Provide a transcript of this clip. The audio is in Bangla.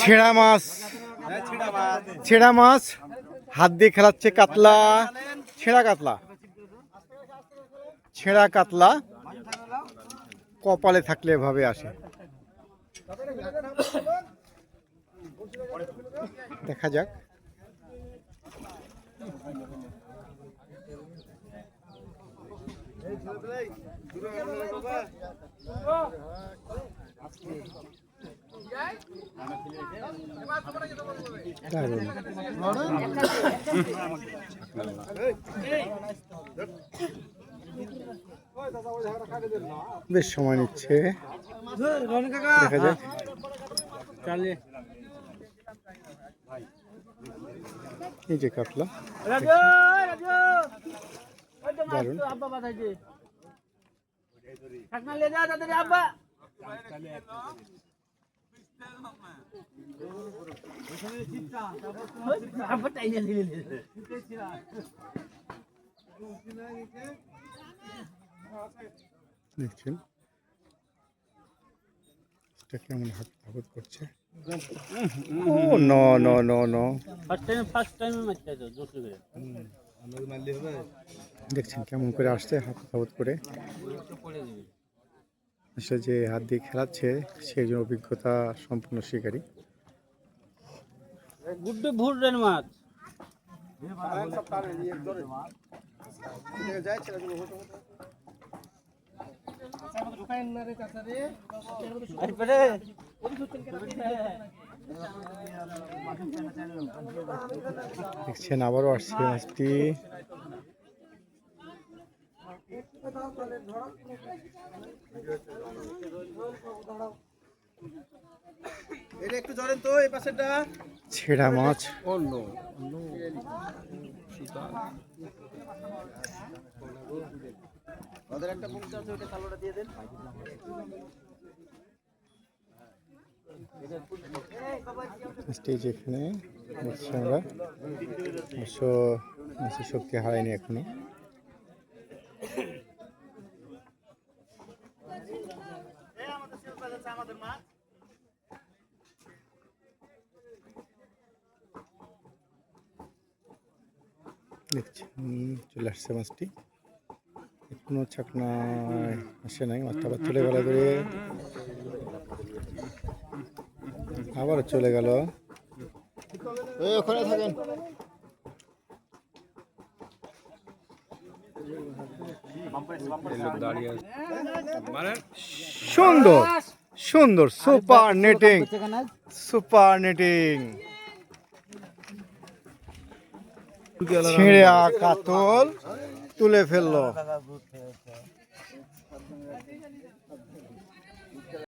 ছেঁড়া মাছ। ছেঁড়া মাছ, হাত দিয়ে খেলাচ্ছে কাতলা। ছেঁড়া কাতলা। ছেঁড়া কাতলা কপালে থাকলে এভাবে আসে। দেখা যাক। দারুণ বেশ সময় নিচ্ছে। দেখা যাক। এই যে কাতলা দারুণ। দেখছেন? এটা কেমন হাত করছে? ও ন ন ন ন। ফার্স্ট টাইম ফার্স্ট টাইম মারতে করে। দেখছেন কেমন করে আসছে হাত করে? আসলে যে হাত দিয়ে খেলাচ্ছে সেই জন্য অভিজ্ঞতা সম্পূর্ণ শিকারী গুড্ডু ভুরের মাছ। দেখছেন আবারও আসছে মাছটি এটা একটু ধরেন তো এই পাশেরটা। ছেঁড়া মাছ। ওদের একটা বলতে আছে ওটা কালোটা দিয়ে দেন। মাছটি যেখানে দেখছি আমরা। অবশ্য শক্তি হারায়নি এখনও। দেখছি হুম, চলে আসছে মাছটি। এখনও ছাকনায় আসে নাই মাছটা আবার চলে গেল ধরে। আবার চলে গেল। ওখানে থাকেন। সুন্দর। সুন্দর সুপার নেটিং। Super netting. ছিঁড়ে কাতল তুলে ফেলল।